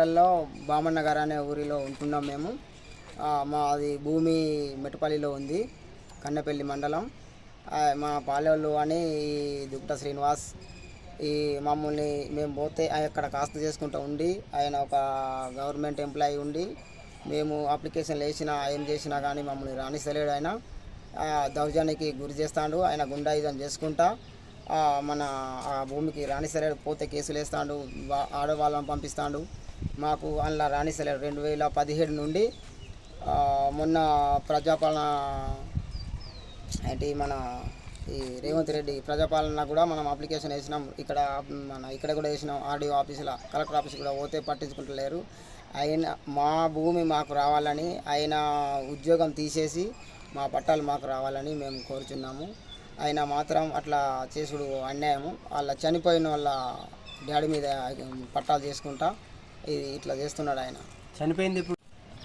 బామన్న బామన్నగర్ అనే ఊరిలో ఉంటున్నాం మేము. మాది భూమి మెట్టుపల్లిలో ఉంది కన్నెపల్లి మండలం. మా పాలెళ్ళు అని ఈ దుగ్ట శ్రీనివాస్ ఈ మమ్మల్ని మేము పోతే అక్కడ కాస్త చేసుకుంటూ ఉండి ఆయన ఒక గవర్నమెంట్ ఎంప్లాయీ ఉండి మేము అప్లికేషన్లు వేసినా ఏం చేసినా కానీ మమ్మల్ని రాణిస్తలేడు ఆయన. ఆ, గురి చేస్తాడు ఆయన గుండాయుధం చేసుకుంటా మన ఆ భూమికి రాణిస్తలేడు పోతే కేసులు వేస్తాడు ఆడవాళ్ళని పంపిస్తాడు. మాకు అందులో రాణిస్తలేరు. రెండు వేల పదిహేడు నుండి మొన్న ప్రజాపాలన ఏంటి మన ఈ రేవంత్ రెడ్డి ప్రజాపాలన కూడా మనం అప్లికేషన్ వేసినాం. ఇక్కడ మన ఇక్కడ కూడా వేసినాం. ఆర్డీఓ ఆఫీసులో కలెక్టర్ ఆఫీస్ కూడా పోతే పట్టించుకుంటలేరు. ఆయన మా భూమి మాకు రావాలని ఆయన ఉద్యోగం తీసేసి మా పట్టాలు మాకు రావాలని మేము కోరుచున్నాము. ఆయన మాత్రం అట్లా చేసుడు అన్యాయము. వాళ్ళ చనిపోయిన వాళ్ళ డాడీ మీద పట్టాలు చేసుకుంటా ఇది ఇట్లా చేస్తున్నాడు ఆయన చనిపోయింది ఇప్పుడు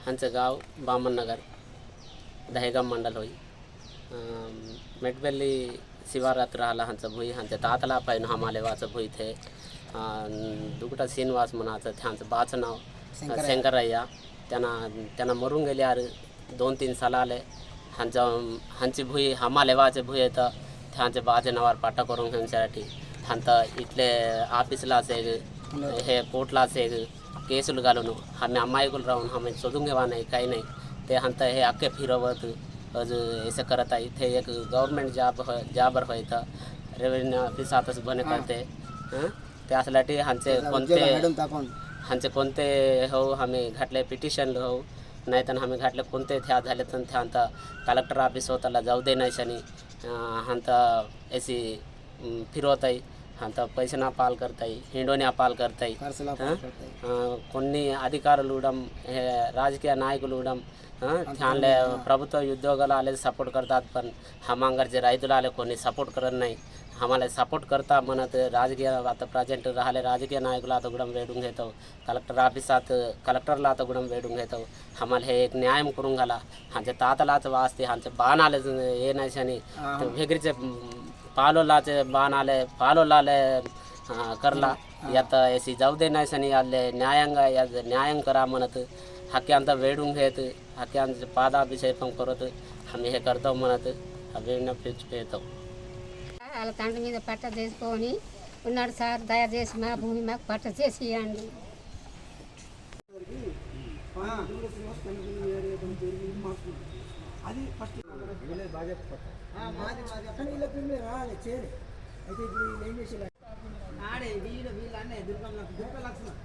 हंचगाव बामननगर दहेगाव मंडल होई अं, मेटबेली शिवारात राहिला हांचं भुई हांचे तातला पाहिजे हमाले वाचं भुई थे अं, दुगटा श्रीनिवास म्हणाचं त्यांचं बाचं नाव शंकरय्या त्यांना त्यांना मरून गेल्यावर दोन तीन साला आले हांचं हांची भुई हमाले वाचे भुई येतं त्यांचे बाचे नावावर पाटा करून घेण्यासाठी हांत इथले ఆఫీసులో हे कोर्टला असे కేసులు राहून ఆమె అమ్మాయికులు घेवा नाही काही नाही ते हंत हे अके फिरवत ऐसे करत आहे हो, ते एक गव्हर्मेंट जॉब जॉबर होईत रेव्हेन्यू ऑफिसातच बने करते। त्यासाठी हांचे कोणते हांचे कोणते हो आम्ही घाटले पिटिशन हो नाही तर आम्ही घाटले कोणते त्या झाले तर त्या हंत कलेक्टर ऑफिस होताला जाऊ दे नाही शनी। हंत एसी फिरवत आहे అంత పైసనా పాలు కడతాయి హిండోనియా పాలు కడతాయి ఖర్చులా ఆ? ఆ, కొన్ని అధికారులు కూడా ఏ, రాజకీయ నాయకులు కూడా ఛాన్లే ప్రభుత్వ उद्योगाला आले सपोर्ट करतात पण हमांगरचे రైతులు आले कोणी सपोर्ट करत नाही आम्हाला सपोर्ट करता म्हणत राजकीय आता प्रेझेंट राहिले राजकीय नायकुला आता गुडम वेडून घेतो कलेक्टर ऑफिसात कलेक्टरला आता गुडम वेडून घेतो आम्हाला हे एक न्याय करून घाला ह्यांच्या तातलाच वाचते ह्यांचे बाण आले हे नाही शनी ते वेगळीचे पालोलाचे बाण आले पालोलाले अं, करला यात एसी जाऊ दे नाही सनी आले न्यायांग या न्यायांग करा म्हणत हक्यांत वेडून घेत हक्यांचे पादाभिषेकం करत आम्ही हे करतो म्हणत वेळ येतो వాళ్ళ తండ్రి మీద పట్ట చేసుకొని ఉన్నాడు సార్ దయచేసి మా భూమి మాకు పట్ట చేసి ఇవ్వండి అది ఫస్ట్ కానీ వీళ్ళ పేరు మీద రావాలి చేయాలి. అయితే ఇప్పుడు వీళ్ళు ఏం చేసేలా? ఆడే వీళ్ళు వీళ్ళు అన్నీ దుర్గం దుర్గ లక్షణం